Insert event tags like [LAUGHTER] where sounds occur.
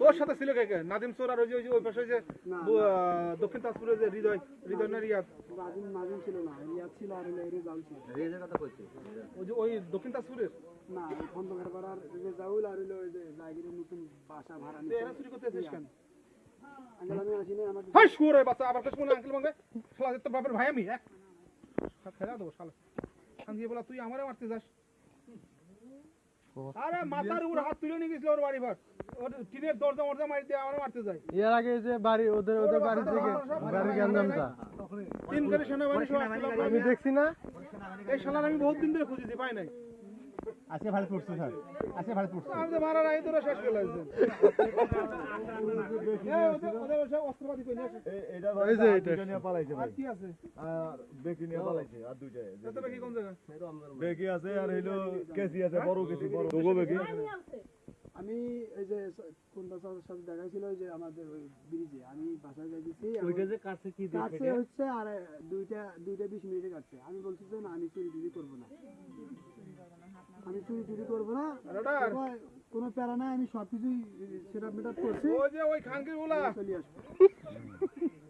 তোর সাথে ছিল কে কে? নাদিম সোর আর ওই যে ওই পাশে যে দক্ষিণ তাজপুরের যে হৃদয় হৃদয় না রিয়াদ নাজিম ছিল না রিয়াদ ছিল আর হলো রেজাউল ছিল। ওই যে ওই দক্ষিণ তাজপুরের? না খন্দকার পাড়ার রেজাউল আর ওই যে নতুন বাসা ভাড়া তো এরা চুরি করতে এসেছিস কেন? আঙ্কেল আমি আসিনি আমার হাই শুয়োর ওই বাচ্চা আবার কাছে মনে আঙ্কেল মঙ্গে শালা তোর বাপের ভাই আমি এক খেলা দেবো শালা। আমি বলা তুই আমারে মারতে যাস। আরে মাথার উপর হাত তুলে নিয়ে গেছিল ওর বাড়ি ভাট ওর টিনের দরজা মরজা মারি দিয়ে আমার মারতে যায়। এর আগে যে বাড়ি ওদের ওদের বাড়ি থেকে বাড়ির গ্যাঞ্জামটা। তিন করে সহ আমি দেখছি না। এই শালার আমি বহুত দিন ধরে খুঁজেছি পাই নাই। আজকে ভালো পড়ছে স্যার। আজকে ভালো পড়ছে। আমি তো মারার আগে তোরা শেষ করে লাগছে এই, ওদের- ওদের ওসব অস্ত্রপাতি কই নিয়ে আসে। এটা এই যে এটা। নিয়ে পালাইছে আর কি আছে? আর বেকি নিয়ে পালাইছে আর দুইটাই এত বেশি কোন জায়গায়? বেকি আছে আর হইল কেসি আছে বড় কেসি বড় দুগো বেকি? আমি এই যে কোনটা স্যারের সাথে দেখা ছিল যে আমাদের ওই ব্রিজে আমি বাসায় যাইতেছি যে কাছে কি হচ্ছে আর দুইটা দুইটা বিশ মিনিটে কাটছে। আমি বলছি যে না আমি চুরি করব না। আমি চুরি চুরি করব না। কোনো প্যারা নাই আমি সবকিছুই সেটা মেটাপ করছি। ওই যে ওই খানকির চলে আসব। [LAUGHS]